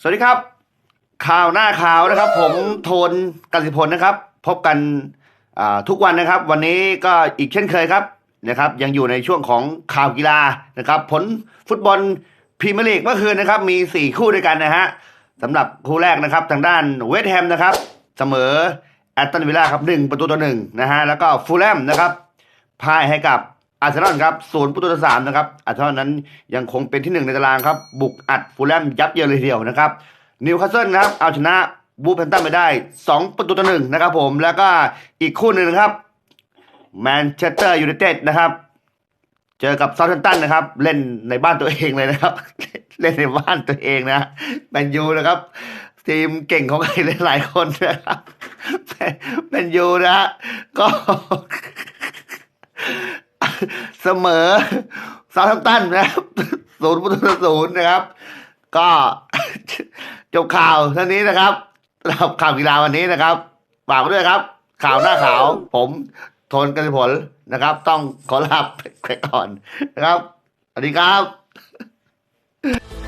สวัสดีครับ ข่าวหน้าข่าวนะครับ ผมโทนกันสิพลนะครับ พบกันทุกวันนะครับ วันนี้ก็อีกเช่นเคยครับนะครับ ยังอยู่ในช่วงของข่าวกีฬานะครับ ผลฟุตบอลพรีเมียร์ลีกเมื่อคืนนะครับ มี 4 คู่ด้วยกันนะฮะสำหรับคู่แรกนะครับ ทางด้านเวสต์แฮมนะครับ เสมอแอตตันวิลล่าครับหนึ่งประตูต่อหนึ่งนะฮะแล้วก็ฟูลแลมนะครับพ่ายให้กับ อาร์เซนอลครับศูนย์ประตูต่อสามนะครับอาร์เซนอลนั้นยังคงเป็นที่หนึ่งในตารางครับ บุกอัดฟูลแลมยับเยินเลยทีเดียวนะครับนิวคาสเซิลนะครับเอาชนะบูแพนตันไปได้ 2 ประตูต่อหนึ่งนะครับผมแล้วก็อีกคู่หนึ่งนะครับแมนเชสเตอร์ยูไนเต็ดนะครับเจอกับซาท์แฮมป์ตันนะครับ เล่นในบ้านตัวเองเลยนะครับ เล่นในบ้านตัวเองนะแมนยูนะครับทีมเก่งของใครหลายๆคนนะครับแมนยูนะฮะก็ เสมอซาทัมตันนะครับศูนย์ประตูศูนย์นะครับ ก็จบข่าวท่านี้นะครับสำหรับข่าวกีฬาวันนี้นะครับฝากด้วยครับ ข่าวหน้าข่าว ผมทนกันผลนะครับ ต้องขอลาไปก่อนนะครับสวัสดีครับ